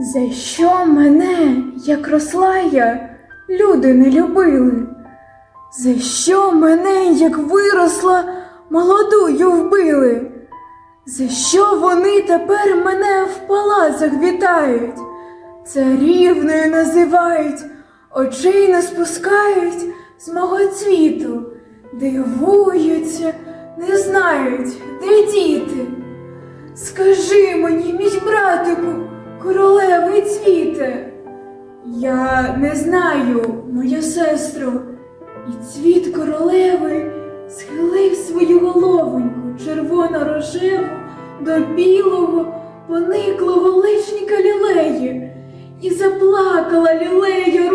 За що мене, як росла я, люди не любили? За що мене, як виросла, молодую вбили? За що вони тепер мене в палацах вітають? Царівною називають, очей не спускають з мого цвіту, дивуються, не знають, де діти. Скажи мені, мій братику, королевий цвіте. Я не знаю, моя сестро, і цвіт королеви схилив свою головоньку червоно-рожеву до білого, пониклого личника лілеї, і заплакала лілея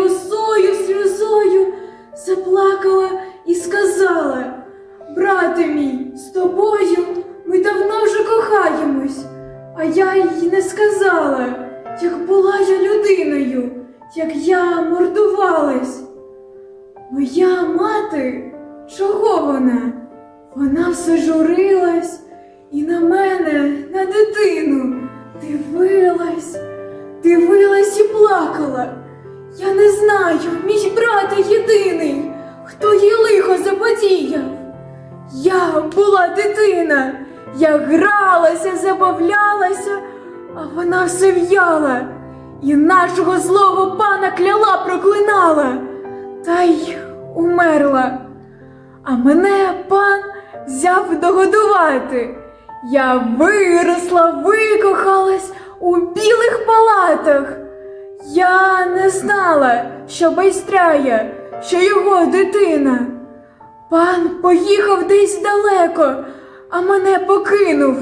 як я мордувалась. Моя мати, чого вона? Вона все журилась і на мене, на дитину, дивилась, дивилась і плакала. Я не знаю, мій брате єдиний, хто їй лихо заподіяв. Я була дитина, я гралася, забавлялася, а вона все в'яла і нашого злого пана кляла проклинала, та й умерла. А мене пан взяв догодувати. Я виросла, викохалась у білих палатах. Я не знала, що байстряє, що його дитина. Пан поїхав десь далеко, а мене покинув.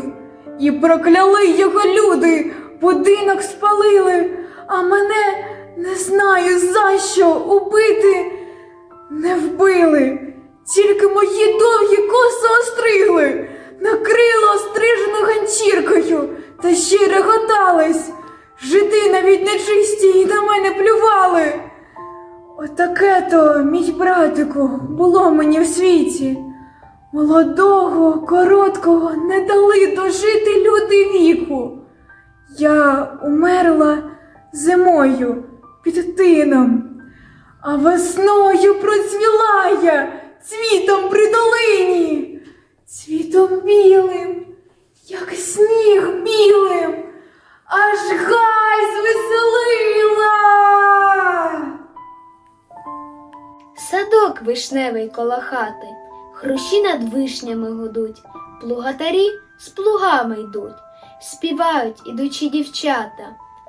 І прокляли його люди, будинок спалили, а мене не знаю за що убити не вбили. Тільки мої довгі коси остригли, накрило острижену ганчіркою, та ще й реготались. Жити навіть нечисті і на мене плювали. Отаке то, мій братику, було мені в світі. Молодого, короткого не дали дожити люди віку. Я умерла зимою під тином, а весною процвіла я цвітом при долині, цвітом білим, як сніг білим, аж гай звеселила. Садок вишневий коло хати, хрущі над вишнями гудуть, плугатарі з плугами йдуть, співають ідучі дівчата,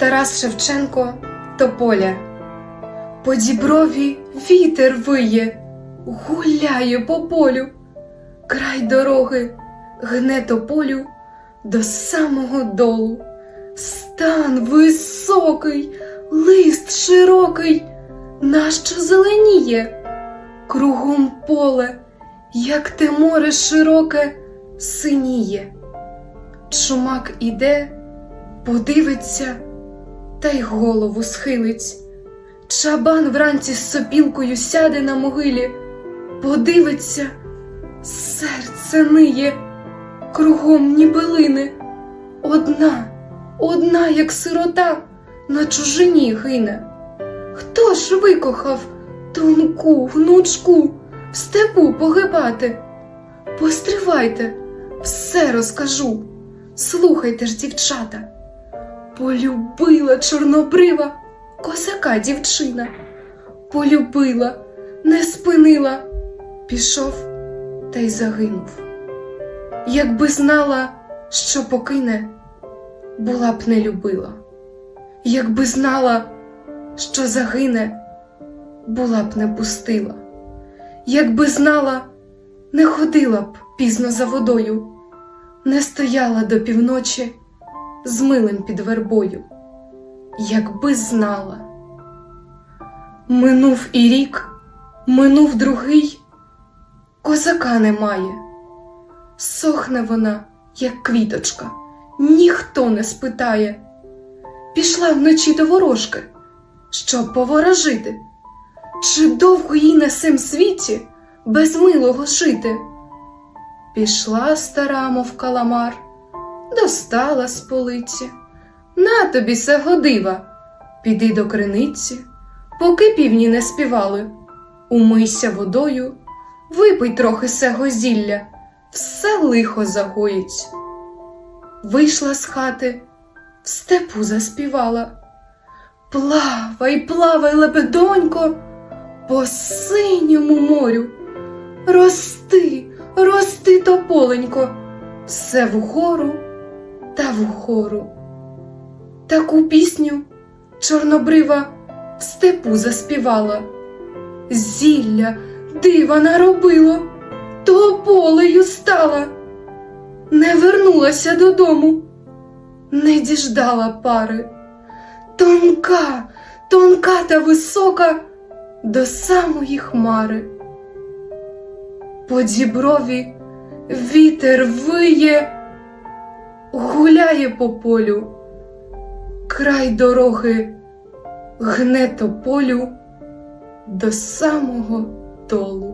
Тарас Шевченко Тополя. По діброві вітер виє, гуляє по полю, край дороги гне тополю до самого долу. Стан високий, лист широкий, нащо зеленіє, кругом поле, як те море широке, синіє. Чумак іде, подивиться та й голову схилить. Чабан вранці з сопілкою сяде на могилі, подивиться, серце ниє, кругом нібелини. Одна, одна, як сирота, на чужині гине. Хто ж викохав тонку внучку в степу погибати? Постривайте, все розкажу. Слухайте ж, дівчата. Полюбила чорнобрива козака дівчина. Полюбила, не спинила, пішов та й загинув. Якби знала, що покине, була б не любила. Якби знала, що загине, була б не пустила. Якби знала, не ходила б пізно за водою, не стояла до півночі з милим під вербою, якби знала. Минув і рік, минув другий, козака немає. Сохне вона, як квіточка, ніхто не спитає. Пішла вночі до ворожки, щоб поворожити. Чи довго їй на сим світі без милого жити? Пішла стара, мов каламар, достала з полиці. На тобі сего дива, піди до криниці, поки півні не співали. Умийся водою, випий трохи сего зілля, все лихо загоїть. Вийшла з хати, в степу заспівала. Плавай, плавай, лебедонько, по синьому морю. Рости, рости, тополенько, все вгору та вгору. Таку пісню чорнобрива в степу заспівала. Зілля дива наробило, тополею стала. Не вернулася додому, не діждала пари. Тонка, тонка та висока до самої хмари. По діброві вітер виє, гуляє по полю, край дороги гне тополю до самого долу.